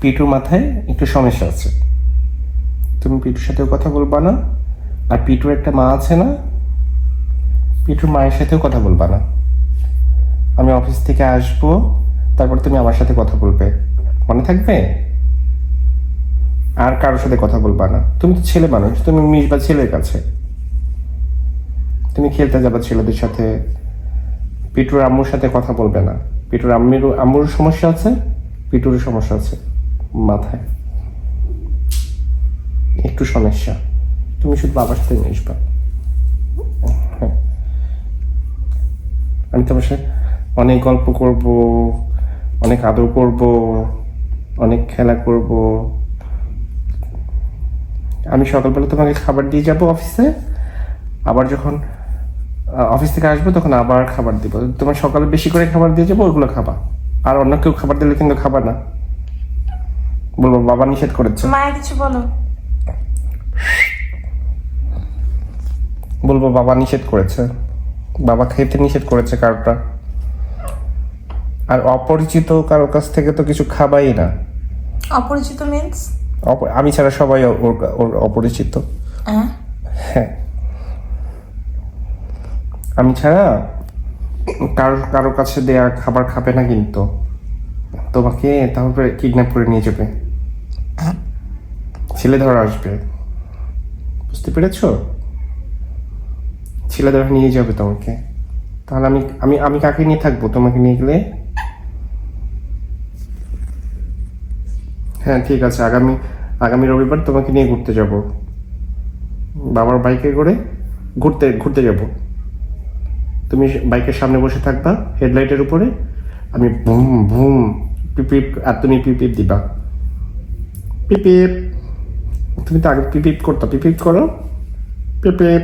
পিটুর মাথায় একটু সমস্যা আছে। তুমি পিটুর সাথেও কথা বলবা না, আর পিটুর একটা মা আছে না, পিটুর মায়ের সাথেও কথা বলবা না। আমি অফিস থেকে আসব, তারপর তুমি আমার সাথে কথা বলবে। মনে থাকবে? আর কারোর সাথে কথা বলবা না। তুমি তো ছেলে মানুষ, তুমি মিশবা ছেলের কাছে। তুমি খেলতে যাবা ছেলেদের সাথে। পিটুর আম্মুর সাথে কথা বলবে না। পিটুর আম্মির আম্মুর সমস্যা আছে পিটুর সমস্যা আছে। মাথায়। একটু সমস্যা। তুমি শুধু বাবার সাথে মিশবা হ্যাঁ। আমি তোমার সাথে অনেক গল্প করব, অনেক আদর করব, অনেক খেলা করব। আমি সকালবেলা তোমাকে খাবার দিয়ে যাব অফিসে। আবার যখন অফিস থেকে আসব তখন আবার খাবার দিব। তোমার সকালে বেশি করে খাবার দিয়ে যাব ওগুলো খাবা। আর অন্য কেউ খাবার দিলে কিন্তু খাবা না। বলব বাবা নিষেধ করেছে। মায়া কিছু বলো। বলব বাবা নিষেধ করেছে। বাবা খেতে নিষেধ করেছে কারোটা। আর অপরিচিত কারও কাছ থেকে তো কিছু খাবাই না। অপরিচিত মিন্স আমি ছাড়া সবাই ওর ওর অপরিচিত। হ্যাঁ। আমি ছাড়া কারও কারও কাছে দেয়া খাবার খাবে না কিন্তু। তোমাকে তারপরে কিডন্যাপ করে নিয়ে যাবে। ছেলে ধরা আসবে। বুঝতে পেরেছ? ছেলে ধরা নিয়ে যাবে তোমাকে। তাহলে আমি আমি আমি কাকে নিয়ে থাকব? তোমাকে নিয়ে গেলে? হ্যাঁ ঠিক আছে। আগামী আগামী রবিবার তোমাকে নিয়ে ঘুরতে যাব। বাবার বাইকে করে ঘুরতে ঘুরতে যাব। তুমি বাইকের সামনে বসে থাকবা, হেডলাইটের উপরে। আমি ভুম বুম পিপিপ আর তুমি পিপিপ দিবা। পিপিপ তুমি তো আগে পিপিপ করতো? পিপিপ করো পিপিপ